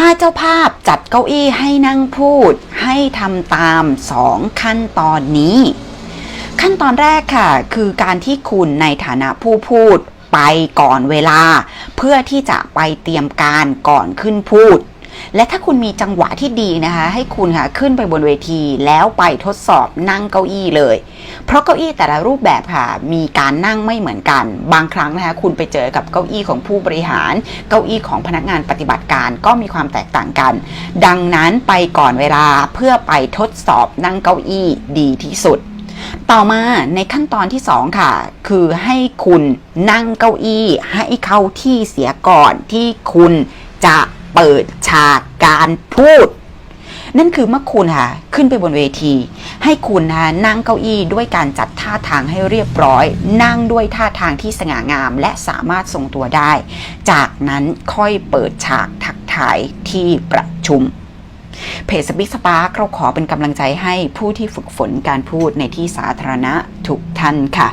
ถ้าเจ้าภาพจัดเก้าอี้ให้นั่งพูด ให้ทำตามสองขั้นตอนนี้ ขั้นตอนแรกค่ะ คือการที่คุณในฐานะผู้พูดไปก่อนเวลา เพื่อที่จะไปเตรียมการก่อนขึ้นพูด และถ้าคุณมีจังหวะที่ดีนะคะ ให้คุณค่ะขึ้นไปบนเวทีแล้วไปทดสอบนั่งเก้าอี้เลย เพราะเก้าอี้แต่ละรูปแบบค่ะ มีการนั่งไม่เหมือนกัน บางครั้งนะคะคุณไปเจอกับเก้าอี้ของผู้บริหาร เก้าอี้ของพนักงานปฏิบัติการก็มีความแตกต่างกัน ดังนั้นไปก่อนเวลาเพื่อไปทดสอบนั่งเก้าอี้ดีที่สุดต่อมาในขั้นตอนที่ 2 ค่ะ คือให้คุณนั่งเก้าอี้ ให้เข้าที่เสียก่อนที่คุณจะเปิดฉากการพูด นั่นคือเมื่อคุณค่ะขึ้นไปบนเวที ให้คุณนะนั่งเก้าอี้ด้วยการจัดท่าทางให้เรียบร้อย นั่งด้วยท่าทางที่สง่างาม และสามารถทรงตัวได้ จากนั้นค่อยเปิดฉากทักทายที่ประชุมเพจสปิกสปาร์เราขอเป็นกำลังใจให้ผู้ที่ฝึกฝนการพูดในที่สาธารณะทุกท่านค่ะ